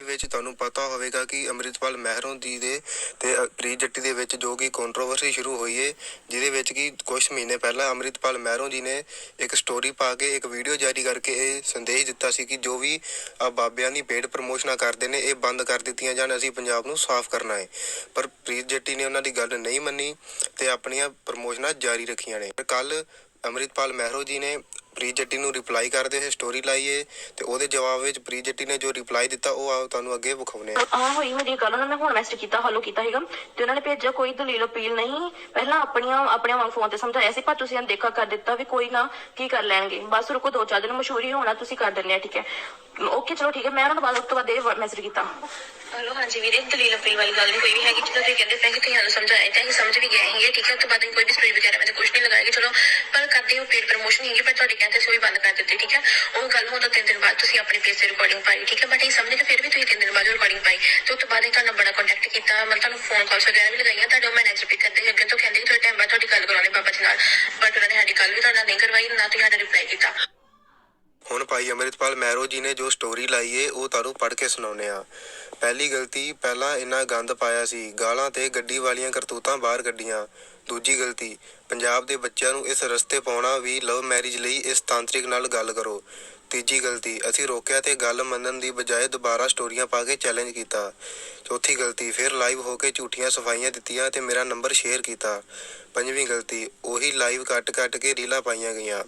ਵਿੱਚ ਤੁਹਾਨੂੰ ਪਤਾ ਹੋਵੇਗਾ ਕਿ ਅੰਮ੍ਰਿਤਪਾਲ ਮਹਿਰੋਂ ਜੀ ਦੇ ਤੇ ਅ, ਜੱਟੀ ਦੇ ਵਿੱਚ ਜੋ ਕਿ ਕੰਟਰੋਵਰਸੀ ਸ਼ੁਰੂ ਹੋਈ ਹੈ ਜਿਹਦੇ ਵਿੱਚ ਕਿ ਕੁਝ ਮਹੀਨੇ ਪਹਿਲਾਂ ਅੰਮ੍ਰਿਤਪਾਲ ਮਹਿਰੋਂ ਜੀ ਨੇ ਇੱਕ ਸਟੋਰੀ ਪਾ ਕੇ ਇੱਕ ਵੀਡੀਓ ਜਾਰੀ ਕਰਕੇ ਇਹ ਸੰਦੇਸ਼ ਦਿੱਤਾ ਸੀ ਕਿ ਜੋ ਵੀ ਆ ਬਾਬਿਆਂ ਦੀ ਪੇਡ ਪ੍ਰਮੋਸ਼ਨਾਂ ਕਰਦੇ ਨੇ ਇਹ ਬੰਦ ਕਰ ਦਿੱਤੀਆਂ ਜਾਣ ਅਸੀਂ ਪੰਜਾਬ ਨੂੰ ਸਾਫ਼ ਕਰਨਾ ਹੈ ਪਰ ਪ੍ਰੀਤ ਜੱਟੀ ਨੇ ਉਹਨਾਂ ਦੀ ਗੱਲ ਨਹੀਂ ਮੰਨੀ ਤੇ ਆਪਣੀਆਂ ਪ੍ਰਮੋਸ਼ਨਾਂ ਜਾਰੀ ਰੱਖੀਆਂ ਨੇ। ਕੱਲ ਅੰਮ੍ਰਿਤਪਾਲ ਮਹਿਰੋ ਜੀ ਨੇ ਪ੍ਰੀਤ ਜੱਟੀ ਨੂੰ ਰਿਪਲਾਈ ਕਰਦੇ ਹੋਏ ਸਟੋਰੀ ਲਾਈ ਏ ਤੇ ਉਹਦੇ ਜਵਾਬ ਵਿੱਚ ਪ੍ਰੀਤ ਜੱਟੀ ਨੇ ਜੋ ਰਿਪਲਾਈ ਦਿੱਤਾ ਉਹ ਆਓ ਤੁਹਾਨੂੰ ਅੱਗੇ ਵਿਖਾਉਨੇ ਆ। ਹਾਂ ਹੋਈ ਮੇਰੀ ਗੱਲ ਉਹਨਾਂ ਨੇ ਹੁਣ ਮੈਸੇਜ ਕੀਤਾ ਹਲੋ ਕੀਤਾ ਸੀਗਾ ਤੇ ਉਹਨਾਂ ਨੇ ਭੇਜਿਆ ਕੋਈ ਦਲੀਲ ਅਪੀਲ ਨਹੀਂ। ਪਹਿਲਾਂ ਆਪਣੀਆਂ ਆਪਣਿਆਂ ਵਾਂਗ ਫੋਨ ਤੇ ਸਮਝਾਇਆ ਸੀ ਪਰ ਤੁਸੀਂ ਅਣਦੇਖਾ ਕਰ ਦਿੱਤਾ ਵੀ ਕੋਈ ਨਾ ਕੀ ਕਰ ਲੈਣਗੇ। ਬਸ ਰੁਕੋ ਦੋ ਚਾਰ ਦਿਨ ਮਸ਼ਹੂਰੀ ਹੋਣਾ ਤੁਸੀਂ ਕਰ ਦਿੰਦੇ ਆ ਠੀਕ ਹੈ। ਓਕੇ ਚਲੋ ਠੀਕ ਹੈ ਮੈਂ ਉਹਨਾਂ ਨੂੰ ਬਾਅਦ ਉਸ ਤੋਂ ਬਾਅਦ ਇਹ ਮੈਸੇਜ ਕੀਤਾ। ਹਲੋ ਹਾਂਜੀ ਵੀਰੇ ਦਲੀਲ ਅਪੀਲ ਵਾਲੀ ਗੱਲ ਨਹੀਂ ਕੋਈ ਵੀ ਹੈਗੀ ਜਦੋਂ ਤੁਸੀਂ ਕਹਿੰਦੇ ਪਏ ਕਿ ਤੁਸੀਂ ਸਾਨੂੰ ਸਮਝਾਇਆ ਤੇ ਅਸੀਂ ਸਮਝ ਵੀ ਗਏ ਹੈਗੇ ਠੀਕ ਹੈ ਉਸ ਤੋਂ ਬਾਅਦ ਅਸੀਂ ਕੋਈ ਵੀ ਸਟੋਰੀ ਵਗੈਰਾ ਮੈਂ ਕੁਝ ਨਹੀਂ ਲਗਾਏਗੀ ਚਲੋ ਪਰ ਕਰਦੇ ਹੋ ਪੇਡ ਪ੍ਰਮੋਸ਼ਨ ਹੈਗੀ ਪਰ ਤੁਹਾਡੇ ਕਹਿੰਦੇ ਸੀ ਉਹ ਵੀ ਬੰਦ ਕਰ ਦਿੱਤੀ, ਠੀਕ ਹੈ? ਉਹ ਗੱਲ ਹੋਣ ਤੋਂ ਤਿੰਨ ਦਿਨ ਬਾਅਦ ਤੁਸੀਂ ਆਪਣੇ ਪੇਜ ਤੇ ਰਿਕਾਰਡਿੰਗ ਪਾਈ, ਠੀਕ ਹੈ? ਬਟ ਅਸੀਂ ਸਮਝੇ ਕਿ ਫਿਰ ਵੀ ਤੁਸੀਂ ਤਿੰਨ ਦਿਨ ਬਾਅਦ ਰਿਕਾਰਡਿੰਗ ਪਾਈ। ਤੇ ਉਸ ਤੋਂ ਬਾਅਦ ਅਸੀਂ ਤੁਹਾਨੂੰ ਬੜਾ ਕੰਟੈਕਟ ਕੀਤਾ ਮੈਂ ਤੁਹਾਨੂੰ ਫੋਨ ਕਾਲਸ ਵਗੈਰਾ ਵੀ ਲਗਾਈਆਂ, ਤੁਹਾਡੇ ਮੈਨੇਜਰ ਪਿਕ ਕਰਦੇ ਅੱਗੇ ਤੋਂ ਕਹਿੰਦੇ ਕਿ ਥੋੜੇ ਟਾਈਮ ਬਾਅਦ ਤੁਹਾਡੀ ਗੱਲ ਕਰਾਉਣੀ ਬਾਬਾ ਜੀ ਨਾਲ। ਬਟ ਉਹਨਾਂ ਨੇ ਸਾਡੀ ਗੱਲ ਵੀ ਤੁਹਾਡੇ ਨਹੀਂ ਕਰਵਾਈ, ਨਾ ਤੁਸੀਂ ਸਾਡਾ ਰਿਪਲਾਈ ਕੀਤਾ। ਹੁਣ ਭਾਈ ਅੰਮ੍ਰਿਤਪਾਲ ਮਹਿਰੋ ਜੀ ਨੇ ਜੋ ਸਟੋਰੀ ਲਾਈ ਏ, ਉਹ ਤੁਹਾਨੂੰ ਪੜ੍ਹ ਕੇ ਸੁਣਾਉਨੇ ਆ ਪਹਿਲੀ ਗਲਤੀ, ਪਹਿਲਾਂ ਇੰਨਾ ਗੰਦ ਪਾਇਆ ਸੀ, ਗਾਲਾਂ ਤੇ ਗੱਡੀ ਵਾਲੀਆਂ ਕਰਤੂਤਾਂ ਬਾਹਰ ਕੱਢੀਆਂ। ਦੂਜੀ ਗਲਤੀ ਪੰਜਾਬ ਦੇ ਬੱਚਿਆਂ ਨੂੰ ਇਸ ਰਸਤੇ ਪਾਉਣਾ ਵੀ ਲਵ ਮੈਰਿਜ ਲਈ ਇਸ ਤਾਂਤਰਿਕ ਨਾਲ ਗੱਲ ਕਰੋ। ਤੀਜੀ ਗਲਤੀ ਅਸੀਂ ਰੋਕਿਆ ਤੇ ਗੱਲ ਮੰਨਣ ਦੀ ਬਜਾਏ ਦੁਬਾਰਾ ਸਟੋਰੀਆਂ ਪਾ ਕੇ ਚੈਲੰਜ ਕੀਤਾ। ਚੌਥੀ ਗਲਤੀ ਫਿਰ ਲਾਈਵ ਹੋ ਕੇ ਝੂਠੀਆਂ ਸਫਾਈਆਂ ਦਿੱਤੀਆਂ ਤੇ ਮੇਰਾ ਨੰਬਰ ਸ਼ੇਅਰ ਕੀਤਾ। ਪੰਜਵੀਂ ਗਲਤੀ ਉਹੀ ਲਾਈਵ ਕੱਟ ਕੱਟ ਕੇ ਰੀਲਾਂ ਪਾਈਆਂ ਗਈਆਂ।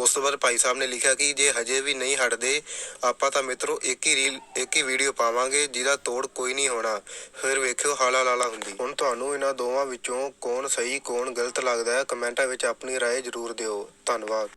ਉਸ ਤੋਂ ਬਾਅਦ ਭਾਈ ਸਾਹਿਬ ਨੇ ਲਿਖਿਆ ਕਿ ਜੇ ਹਜੇ ਵੀ ਨਹੀਂ ਹਟਦੇ, ਆਪਾਂ ਤਾਂ ਮਿੱਤਰੋ ਇੱਕ ਹੀ ਰੀਲ ਇੱਕ ਹੀ ਵੀਡੀਓ ਪਾਵਾਂਗੇ ਜਿਹਦਾ ਤੋੜ ਕੋਈ ਨਹੀਂ ਹੋਣਾ। ਫਿਰ ਵੇਖਿਓ ਹਾਲਾ ਲਾਲਾ ਹੁੰਦੀ। ਹੁਣ ਤੁਹਾਨੂੰ ਇਹਨਾਂ ਦੋਵਾਂ ਵਿੱਚੋਂ ਕੌਣ ਸਹੀ ਵੀ ਕੌਣ ਗਲਤ ਲੱਗਦਾ ਹੈ ਕਮੈਂਟਾਂ ਵਿੱਚ ਆਪਣੀ ਰਾਏ ਜ਼ਰੂਰ ਦਿਓ। ਧੰਨਵਾਦ।